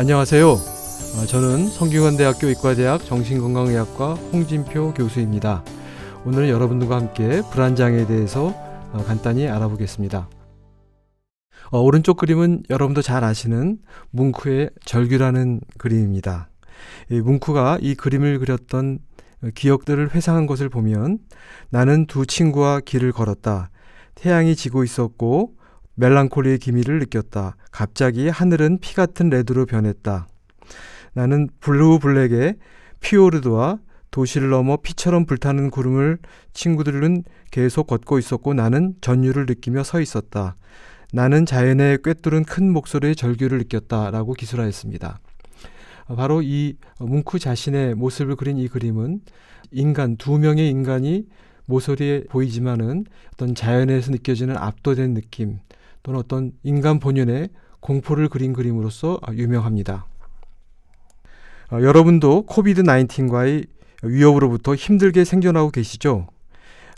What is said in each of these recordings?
안녕하세요. 어, 저는 성균관대학교 의과대학 정신건강의학과 홍진표 교수입니다. 오늘 여러분들과 함께 불안장애에 대해서 어, 간단히 알아보겠습니다. 어, 오른쪽 그림은 여러분도 잘 아시는 뭉크의 절규라는 그림입니다. 이 뭉크가 이 그림을 그렸던 기억들을 회상한 것을 보면 나는 두 친구와 길을 걸었다. 태양이 지고 있었고 멜랑콜리의 기미를 느꼈다. 갑자기 하늘은 피 같은 레드로 변했다. 나는 블루 블랙의 피오르드와 도시를 넘어 피처럼 불타는 구름을 친구들은 계속 걷고 있었고 나는 전율을 느끼며 서 있었다. 나는 자연의 꿰뚫은 큰 목소리의 절규를 느꼈다라고 기술하였습니다. 바로 이 뭉크 자신의 모습을 그린 이 그림은 인간 두 명의 인간이 모서리에 보이지만은 어떤 자연에서 느껴지는 압도된 느낌 또는 어떤 인간 본연의 공포를 그린 그림으로서 유명합니다. 어, 여러분도 코비드 19과의 위협으로부터 힘들게 생존하고 계시죠?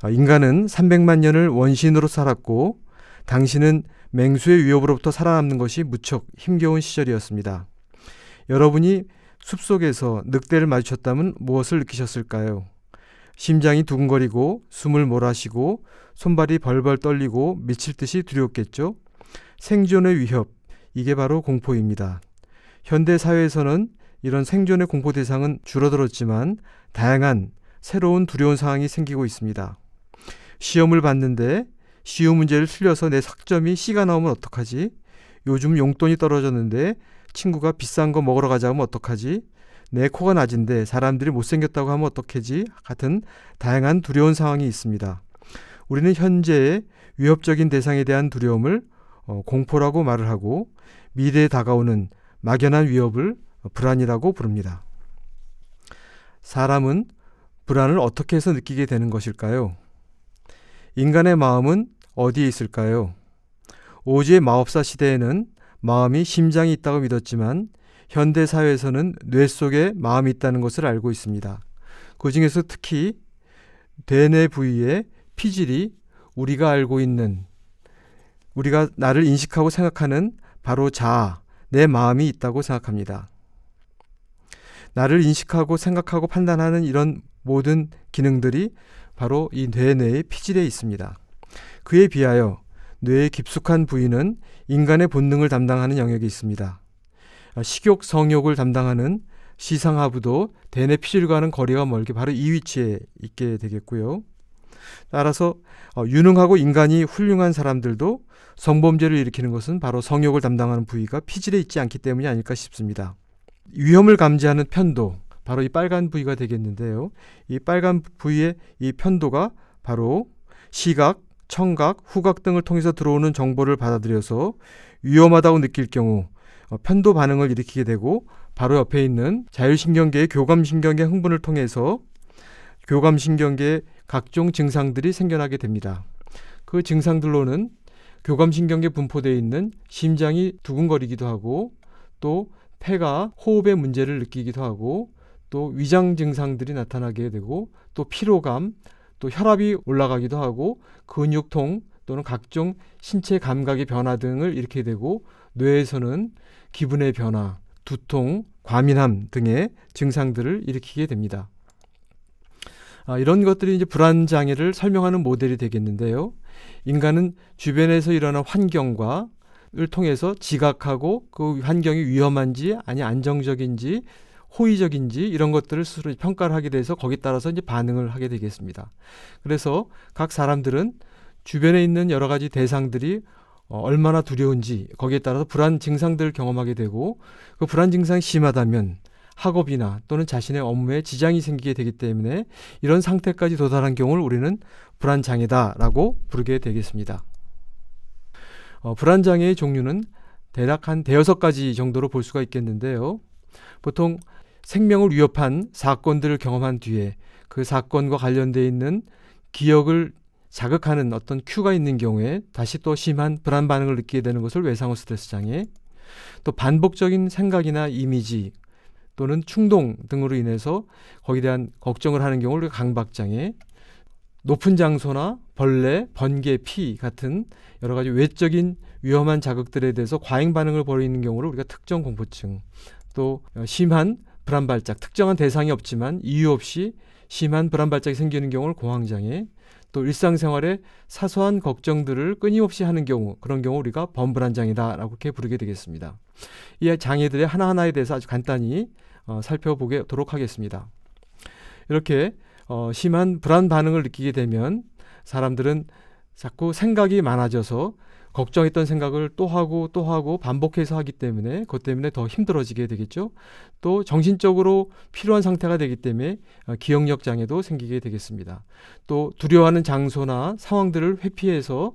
어, 인간은 300만 년을 원신으로 살았고 당신은 맹수의 위협으로부터 살아남는 것이 무척 힘겨운 시절이었습니다. 여러분이 숲속에서 늑대를 마주쳤다면 무엇을 느끼셨을까요? 심장이 두근거리고 숨을 몰아쉬고 손발이 벌벌 떨리고 미칠 듯이 두려웠겠죠? 생존의 위협, 이게 바로 공포입니다. 현대 사회에서는 이런 생존의 공포 대상은 줄어들었지만 다양한 새로운 두려운 상황이 생기고 있습니다. 시험을 봤는데 시험 문제를 틀려서 내 학점이 C가 나오면 어떡하지? 요즘 용돈이 떨어졌는데 친구가 비싼 거 먹으러 가자면 어떡하지? 내 코가 낮은데 사람들이 못생겼다고 하면 어떡하지? 같은 다양한 두려운 상황이 있습니다. 우리는 현재의 위협적인 대상에 대한 두려움을 어, 공포라고 말을 하고 미래에 다가오는 막연한 위협을 불안이라고 부릅니다. 사람은 불안을 어떻게 해서 느끼게 되는 것일까요? 인간의 마음은 어디에 있을까요? 오즈의 마법사 시대에는 마음이 심장이 있다고 믿었지만 현대 사회에서는 뇌 속에 마음이 있다는 것을 알고 있습니다. 그 중에서 특히 대뇌 부위의 피질이 우리가 알고 있는 우리가 나를 인식하고 생각하는 바로 자아, 내 마음이 있다고 생각합니다. 나를 인식하고 생각하고 판단하는 이런 모든 기능들이 바로 이 뇌내의 피질에 있습니다. 그에 비하여 뇌의 깊숙한 부위는 인간의 본능을 담당하는 영역이 있습니다. 식욕, 성욕을 담당하는 시상하부도 대뇌 피질과는 거리가 멀게 바로 이 위치에 있게 되겠고요. 따라서 어, 유능하고 인간이 훌륭한 사람들도 성범죄를 일으키는 것은 바로 성욕을 담당하는 부위가 피질에 있지 않기 때문이 아닐까 싶습니다. 위험을 감지하는 편도 바로 이 빨간 부위가 되겠는데요. 이 빨간 부위의 이 편도가 바로 시각, 청각, 후각 등을 통해서 들어오는 정보를 받아들여서 위험하다고 느낄 경우 어, 편도 반응을 일으키게 되고 바로 옆에 있는 자율신경계의 교감신경계 흥분을 통해서 교감신경계의 각종 증상들이 생겨나게 됩니다. 그 증상들로는 교감신경계 분포되어 있는 심장이 두근거리기도 하고 또 폐가 호흡에 문제를 느끼기도 하고 또 위장 증상들이 나타나게 되고 또 피로감 또 혈압이 올라가기도 하고 근육통 또는 각종 신체 감각의 변화 등을 일으키게 되고 뇌에서는 기분의 변화, 두통, 과민함 등의 증상들을 일으키게 됩니다. 아, 이런 것들이 이제 불안 장애를 설명하는 모델이 되겠는데요. 인간은 주변에서 일어난 환경과 을 통해서 지각하고 그 환경이 위험한지 아니 안정적인지 호의적인지 이런 것들을 스스로 평가를 하게 돼서 거기에 따라서 이제 반응을 하게 되겠습니다. 그래서 각 사람들은 주변에 있는 여러 가지 대상들이 어, 얼마나 두려운지 거기에 따라서 불안 증상들을 경험하게 되고 그 불안 증상이 심하다면 학업이나 또는 자신의 업무에 지장이 생기게 되기 때문에 이런 상태까지 도달한 경우를 우리는 불안 장애다라고 부르게 되겠습니다. 어, 불안 장애의 종류는 대략 한 대여섯 가지 정도로 볼 수가 있겠는데요. 보통 생명을 위협한 사건들을 경험한 뒤에 그 사건과 관련돼 있는 기억을 자극하는 어떤 큐가 있는 경우에 다시 또 심한 불안 반응을 느끼게 되는 것을 외상후 스트레스 장애, 또 반복적인 생각이나 이미지 또는 충동 등으로 인해서 거기에 대한 걱정을 하는 경우를 강박 장애, 높은 장소나 벌레, 번개, 피 같은 여러 가지 외적인 위험한 자극들에 대해서 과잉 반응을 벌이는 경우를 우리가 특정 공포증 또 어, 심한 불안 발작 특정한 대상이 없지만 이유 없이 심한 불안 발작이 생기는 경우를 공황장애 또 일상생활에 사소한 걱정들을 끊임없이 하는 경우 그런 경우 우리가 범불안장애다라고 이렇게 부르게 되겠습니다. 이 장애들의 하나하나에 대해서 아주 간단히 어, 살펴보도록 하겠습니다. 이렇게 어, 심한 불안 반응을 느끼게 되면 사람들은 자꾸 생각이 많아져서 걱정했던 생각을 또 하고 또 하고 반복해서 하기 때문에 그것 때문에 더 힘들어지게 되겠죠. 또 정신적으로 필요한 상태가 되기 때문에 어, 기억력 장애도 생기게 되겠습니다. 또 두려워하는 장소나 상황들을 회피해서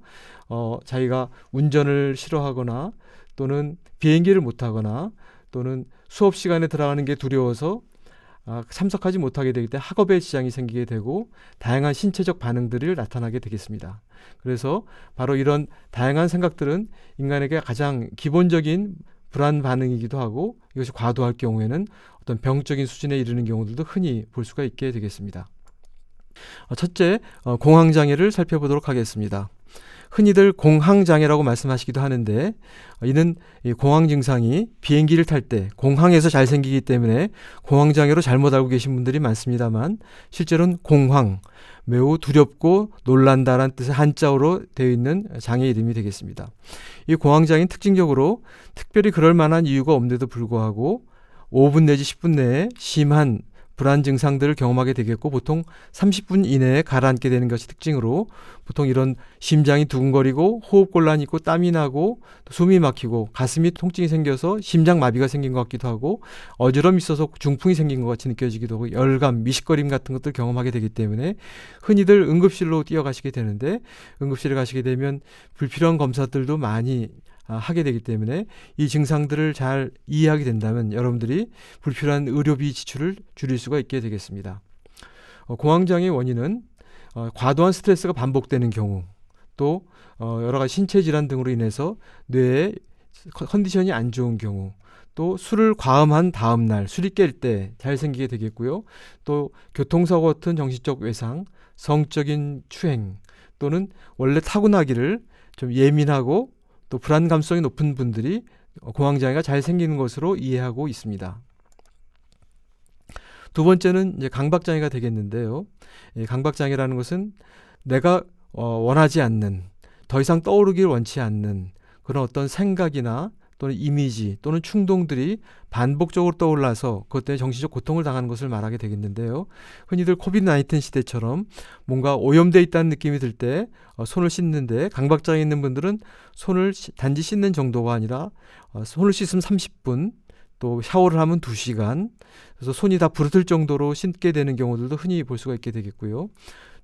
어, 자기가 운전을 싫어하거나 또는 비행기를 못 타거나 또는 수업 시간에 들어가는 게 두려워서 아, 참석하지 못하게 되기 때문에 학업에 지장이 생기게 되고 다양한 신체적 반응들이 나타나게 되겠습니다. 그래서 바로 이런 다양한 생각들은 인간에게 가장 기본적인 불안 반응이기도 하고 이것이 과도할 경우에는 어떤 병적인 수준에 이르는 경우들도 흔히 볼 수가 있게 되겠습니다. 어, 첫째, 어, 공황장애를 살펴보도록 하겠습니다. 흔히들 공황장애라고 말씀하시기도 하는데 이는 공황 증상이 비행기를 탈 때 공항에서 잘 생기기 때문에 공황장애로 잘못 알고 계신 분들이 많습니다만 실제로는 공황 매우 두렵고 놀란다라는 뜻의 한자어로 되어 있는 장애 이름이 되겠습니다. 이 공황장애는 특징적으로 특별히 그럴 만한 이유가 없는데도 불구하고 5분 내지 10분 내에 심한 불안 증상들을 경험하게 되겠고 보통 30분 이내에 가라앉게 되는 것이 특징으로 보통 이런 심장이 두근거리고 호흡 곤란이 있고 땀이 나고 숨이 막히고 가슴이 통증이 생겨서 심장 마비가 생긴 것 같기도 하고 어지럼이 있어서 중풍이 생긴 것 같이 느껴지기도 하고 열감, 미식거림 같은 것들 경험하게 되기 때문에 흔히들 응급실로 뛰어가시게 되는데 응급실에 가시게 되면 불필요한 검사들도 많이 아, 하게 되기 때문에 이 증상들을 잘 이해하게 된다면 여러분들이 불필요한 의료비 지출을 줄일 수가 있게 되겠습니다. 어, 공황장애 원인은 어, 과도한 스트레스가 반복되는 경우 또 어, 여러 가지 신체 질환 등으로 인해서 뇌의 컨디션이 안 좋은 경우 또 술을 과음한 다음 날 술이 깰 때 잘 생기게 되겠고요. 또 교통사고 같은 정신적 외상, 성적인 추행 또는 원래 타고나기를 좀 예민하고 또 불안 감성이 높은 분들이 공황 장애가 잘 생기는 것으로 이해하고 있습니다. 두 번째는 이제 강박 장애가 되겠는데요. 강박 장애라는 것은 내가 어, 원하지 않는 더 이상 떠오르길 원치 않는 그런 어떤 생각이나 또는 이미지 또는 충동들이 반복적으로 떠올라서 그것 때문에 정신적 고통을 당하는 것을 말하게 되겠는데요. 흔히들 코비드 19 시대처럼 뭔가 오염돼 있다는 느낌이 들때 어, 손을 씻는데 강박장애 있는 분들은 손을 단지 씻는 정도가 아니라 어, 손을 씻으면 30분 또 샤워를 하면 2시간 그래서 손이 다 부르틀 정도로 씻게 되는 경우들도 흔히 볼 수가 있게 되겠고요.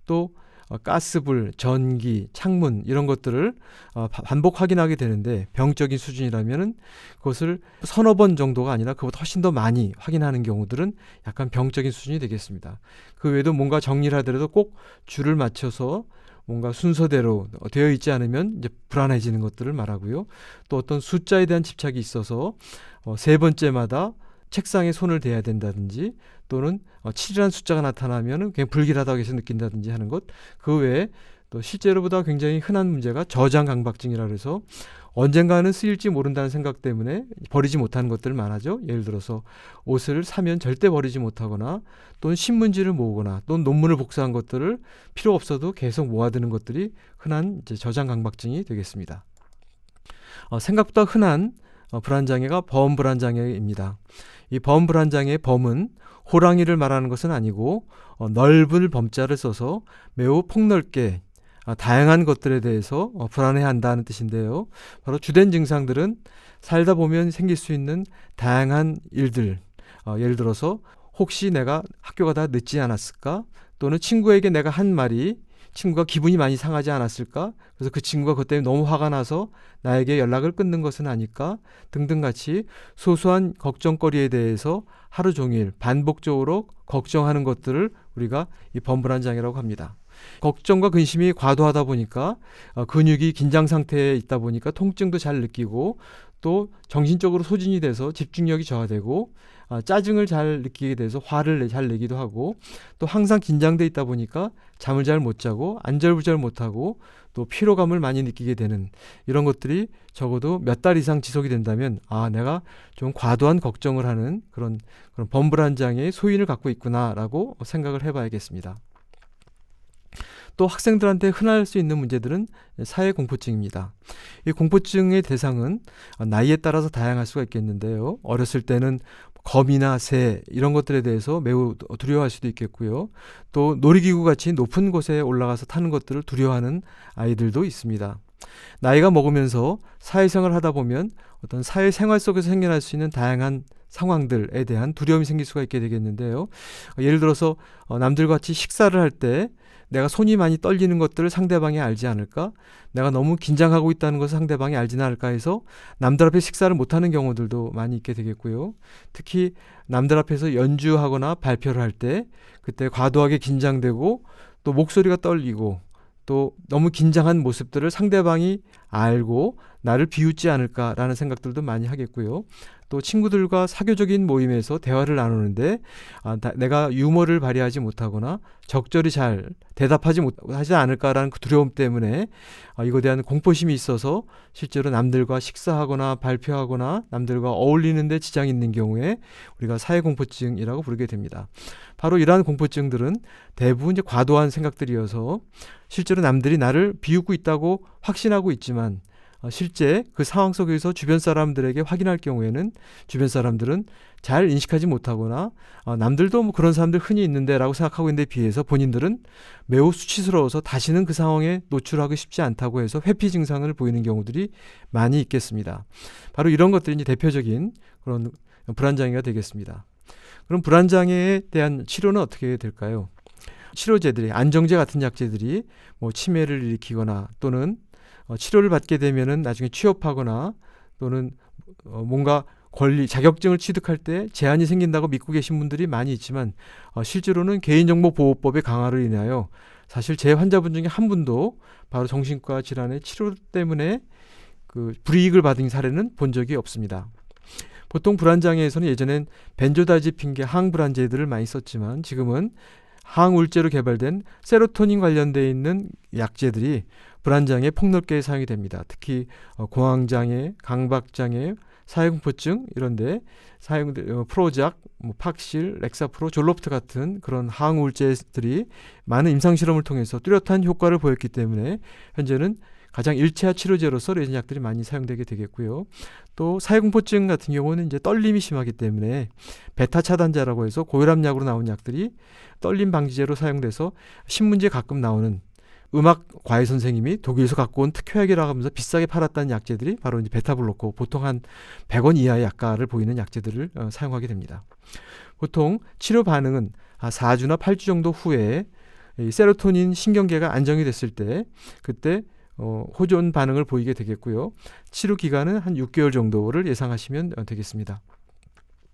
또 어, 가스불, 전기, 창문 이런 것들을 어, 반복 확인하게 되는데 병적인 수준이라면은 그것을 서너 번 정도가 아니라 그보다 훨씬 더 많이 확인하는 경우들은 약간 병적인 수준이 되겠습니다. 그 외에도 뭔가 정리를 하더라도 꼭 줄을 맞춰서 뭔가 순서대로 되어 있지 않으면 이제 불안해지는 것들을 말하고요. 또 어떤 숫자에 대한 집착이 있어서 어, 세 번째마다 책상에 손을 대야 된다든지 또는 어, 7이라는 숫자가 나타나면 그냥 불길하다고 해서 느낀다든지 하는 것. 그 외에 또 실제로보다 굉장히 흔한 문제가 저장 강박증이라 그래서 언젠가는 쓰일지 모른다는 생각 때문에 버리지 못하는 것들 많아죠. 예를 들어서 옷을 사면 절대 버리지 못하거나 또는 신문지를 모으거나 또는 논문을 복사한 것들을 필요 없어도 계속 모아두는 것들이 흔한 저장 강박증이 되겠습니다. 어, 생각보다 흔한 어, 불안장애가 범 불안장애입니다. 이 범 불안장애의 범은 호랑이를 말하는 것은 아니고 어, 넓은 범자를 써서 매우 폭넓게 아, 다양한 것들에 대해서 어, 불안해한다는 뜻인데요. 바로 주된 증상들은 살다 보면 생길 수 있는 다양한 일들, 어, 예를 들어서 혹시 내가 학교가 다 늦지 않았을까? 또는 친구에게 내가 한 말이 친구가 기분이 많이 상하지 않았을까? 그래서 그 친구가 그때 너무 화가 나서 나에게 연락을 끊는 것은 아닐까? 등등 같이 소소한 걱정거리에 대해서 하루 종일 반복적으로 걱정하는 것들을 우리가 이 범불안 장애라고 합니다. 걱정과 근심이 과도하다 보니까 어, 근육이 긴장 상태에 있다 보니까 통증도 잘 느끼고 또 정신적으로 소진이 돼서 집중력이 저하되고 아, 짜증을 잘 느끼게 돼서 화를 내, 잘 내기도 하고 또 항상 긴장돼 있다 보니까 잠을 잘 못 자고 안절부절 못하고 또 피로감을 많이 느끼게 되는 이런 것들이 적어도 몇 달 이상 지속이 된다면 아 내가 좀 과도한 걱정을 하는 그런 그런 범불안 장애의 소인을 갖고 있구나라고 생각을 해봐야겠습니다. 또 학생들한테 흔할 수 있는 문제들은 사회 공포증입니다. 이 공포증의 대상은 나이에 따라서 다양할 수가 있겠는데요. 어렸을 때는 거미나 새 이런 것들에 대해서 매우 두려워할 수도 있겠고요. 또 놀이기구 같이 높은 곳에 올라가서 타는 것들을 두려워하는 아이들도 있습니다. 나이가 먹으면서 사회생활을 하다 보면 어떤 사회생활 속에서 생겨날 수 있는 다양한 상황들에 대한 두려움이 생길 수가 있게 되겠는데요. 예를 들어서 어, 남들과 같이 식사를 할 때 내가 손이 많이 떨리는 것들을 상대방이 알지 않을까? 내가 너무 긴장하고 있다는 것을 상대방이 알지는 않을까 해서 남들 앞에 식사를 못하는 경우들도 많이 있게 되겠고요. 특히 남들 앞에서 연주하거나 발표를 할 때 그때 과도하게 긴장되고 또 목소리가 떨리고 또 너무 긴장한 모습들을 상대방이 알고 나를 비웃지 않을까라는 생각들도 많이 하겠고요. 또 친구들과 사교적인 모임에서 대화를 나누는데 아, 다, 내가 유머를 발휘하지 못하거나 적절히 잘 대답하지 못하지 않을까라는 그 두려움 때문에 아, 이거에 대한 공포심이 있어서 실제로 남들과 식사하거나 발표하거나 남들과 어울리는데 지장이 있는 경우에 우리가 사회 공포증이라고 부르게 됩니다. 바로 이러한 공포증들은 대부분 이제 과도한 생각들이어서 실제로 남들이 나를 비웃고 있다고 확신하고 있지만 어, 실제 그 상황 속에서 주변 사람들에게 확인할 경우에는 주변 사람들은 잘 인식하지 못하거나 어, 남들도 뭐 그런 사람들 흔히 있는데라고 생각하고 있는데 비해서 본인들은 매우 수치스러워서 다시는 그 상황에 노출하고 싶지 않다고 해서 회피 증상을 보이는 경우들이 많이 있겠습니다. 바로 이런 것들이 이제 대표적인 그런 불안 장애가 되겠습니다. 그럼 불안 장애에 대한 치료는 어떻게 될까요? 치료제들이 안정제 같은 약제들이 뭐 치매를 일으키거나 또는 어, 치료를 받게 되면은 나중에 취업하거나 또는 어, 뭔가 권리 자격증을 취득할 때 제한이 생긴다고 믿고 계신 분들이 많이 있지만 어, 실제로는 개인정보보호법의 강화로 인하여 사실 제 환자분 중에 한 분도 바로 정신과 질환의 치료 때문에 그 불이익을 받은 사례는 본 적이 없습니다. 보통 불안장애에서는 예전엔 벤조다이제핀계 항불안제들을 많이 썼지만 지금은 항우울제로 개발된 세로토닌 관련돼 있는 약제들이 불안장애 폭넓게 사용이 됩니다. 특히 어, 공황장애, 강박장애, 사회공포증 이런데 사용 어, 프로작, 뭐 팍실, 렉사프로, 졸로프트 같은 그런 항우울제들이 많은 임상 실험을 통해서 뚜렷한 효과를 보였기 때문에 현재는 가장 일체화 치료제로서 레진 약들이 많이 사용되게 되겠고요. 또 사회공포증 같은 경우는 이제 떨림이 심하기 때문에 베타 차단자라고 해서 고혈압 약으로 나온 약들이 떨림 방지제로 사용돼서 신문지에 가끔 나오는 음악 과외 선생님이 독일에서 갖고 온 특효약이라고 하면서 비싸게 팔았다는 약제들이 바로 이제 베타블로커 보통 한 100원 이하의 약가를 보이는 약제들을 어, 사용하게 됩니다. 보통 치료 반응은 한 4주나 8주 정도 후에 이 세로토닌 신경계가 안정이 됐을 때 그때 어, 호전 반응을 보이게 되겠고요. 치료 기간은 한 6개월 정도를 예상하시면 어, 되겠습니다.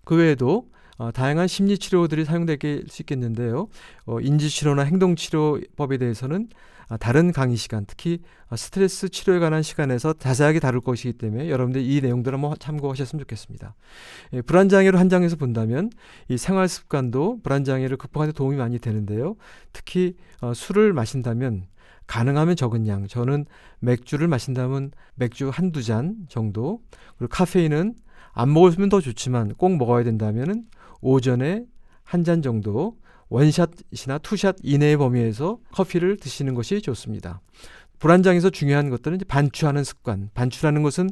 그 외에도 어, 다양한 심리 치료들이 사용될 수 있겠는데요. 어, 인지 치료나 행동 치료법에 대해서는 아, 다른 강의 시간, 특히 어, 스트레스 치료에 관한 시간에서 자세하게 다룰 것이기 때문에 여러분들 이 내용들 한번 참고하셨으면 좋겠습니다. 예, 불안 장애로 한장에서 본다면 이 생활 습관도 불안 장애를 극복하는 데 도움이 많이 되는데요. 특히 어, 술을 마신다면 가능하면 적은 양. 저는 맥주를 마신다면 맥주 한두 잔 정도. 그리고 카페인은 안 먹으면 더 좋지만 꼭 먹어야 된다면은 오전에 한 잔 정도 원샷이나 투샷 이내의 범위에서 커피를 드시는 것이 좋습니다. 불안장에서 중요한 것들은 반추하는 습관. 반추라는 것은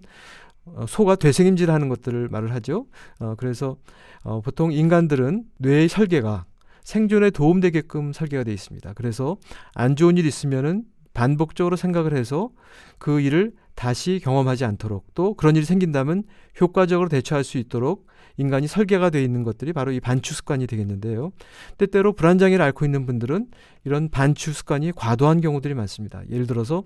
어, 소가 되새김질하는 것들을 말을 하죠. 어, 그래서 어, 보통 인간들은 뇌의 설계가 생존에 도움되게끔 설계가 되어 있습니다. 그래서 안 좋은 일 있으면은 반복적으로 생각을 해서 그 일을 다시 경험하지 않도록 또 그런 일이 생긴다면 효과적으로 대처할 수 있도록 인간이 설계가 되어 있는 것들이 바로 이 반추 습관이 되겠는데요. 때때로 불안 장애를 앓고 있는 분들은 이런 반추 습관이 과도한 경우들이 많습니다. 예를 들어서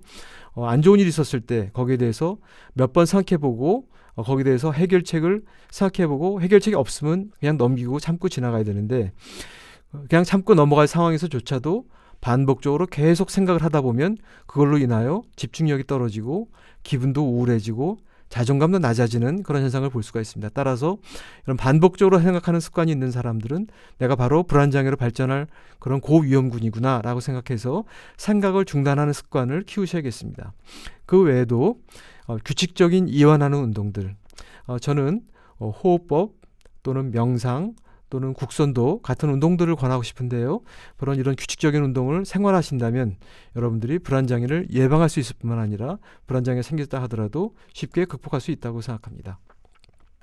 어, 안 좋은 일이 있었을 때 거기에 대해서 몇 번 생각해 보고 어, 거기에 대해서 해결책을 생각해 보고 해결책이 없으면 그냥 넘기고 참고 지나가야 되는데 어, 그냥 참고 넘어갈 상황에서조차도 반복적으로 계속 생각을 하다 보면 그걸로 인하여 집중력이 떨어지고 기분도 우울해지고 자존감도 낮아지는 그런 현상을 볼 수가 있습니다. 따라서 이런 반복적으로 생각하는 습관이 있는 사람들은 내가 바로 불안장애로 발전할 그런 고위험군이구나 라고 생각해서 생각을 중단하는 습관을 키우셔야겠습니다. 그 외에도 어, 규칙적인 이완하는 운동들, 어, 저는 어, 호흡법 또는 명상 또는 국선도 같은 운동들을 권하고 싶은데요. 그런 이런 규칙적인 운동을 생활하신다면 여러분들이 불안장애를 예방할 수 있을 뿐만 아니라 불안장애 생겼다 하더라도 쉽게 극복할 수 있다고 생각합니다.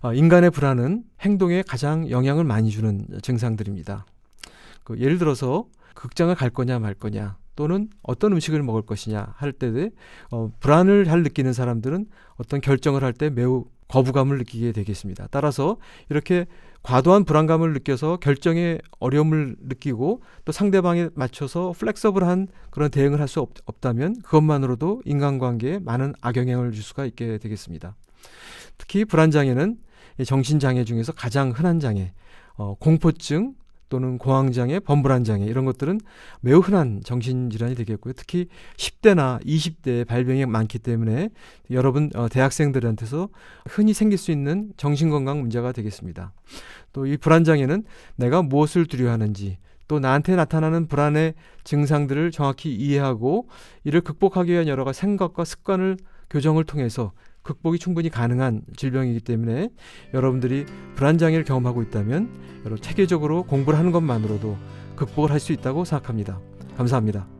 아, 인간의 불안은 행동에 가장 영향을 많이 주는 증상들입니다. 그 예를 들어서 극장을 갈 거냐 말 거냐 또는 어떤 음식을 먹을 것이냐 할때 어, 불안을 잘 느끼는 사람들은 어떤 결정을 할 때 매우 거부감을 느끼게 되겠습니다. 따라서 이렇게 과도한 불안감을 느껴서 결정에 어려움을 느끼고 또 상대방에 맞춰서 플렉서블한 그런 대응을 할 수 없다면 그것만으로도 인간관계에 많은 악영향을 줄 수가 있게 되겠습니다. 특히 불안장애는 정신장애 중에서 가장 흔한 장애, 어, 공포증, 또는 공황장애, 범불안 장애 이런 것들은 매우 흔한 정신질환이 되겠고요. 특히 10대나 20대에 발병이 많기 때문에 여러분 어, 대학생들한테서 흔히 생길 수 있는 정신건강 문제가 되겠습니다. 또 이 불안 장애는 내가 무엇을 두려워하는지 또 나한테 나타나는 불안의 증상들을 정확히 이해하고 이를 극복하기 위한 여러 가지 생각과 습관을 교정을 통해서 극복이 충분히 가능한 질병이기 때문에 여러분들이 불안장애를 경험하고 있다면 여러분 체계적으로 공부를 하는 것만으로도 극복을 할 수 있다고 생각합니다. 감사합니다.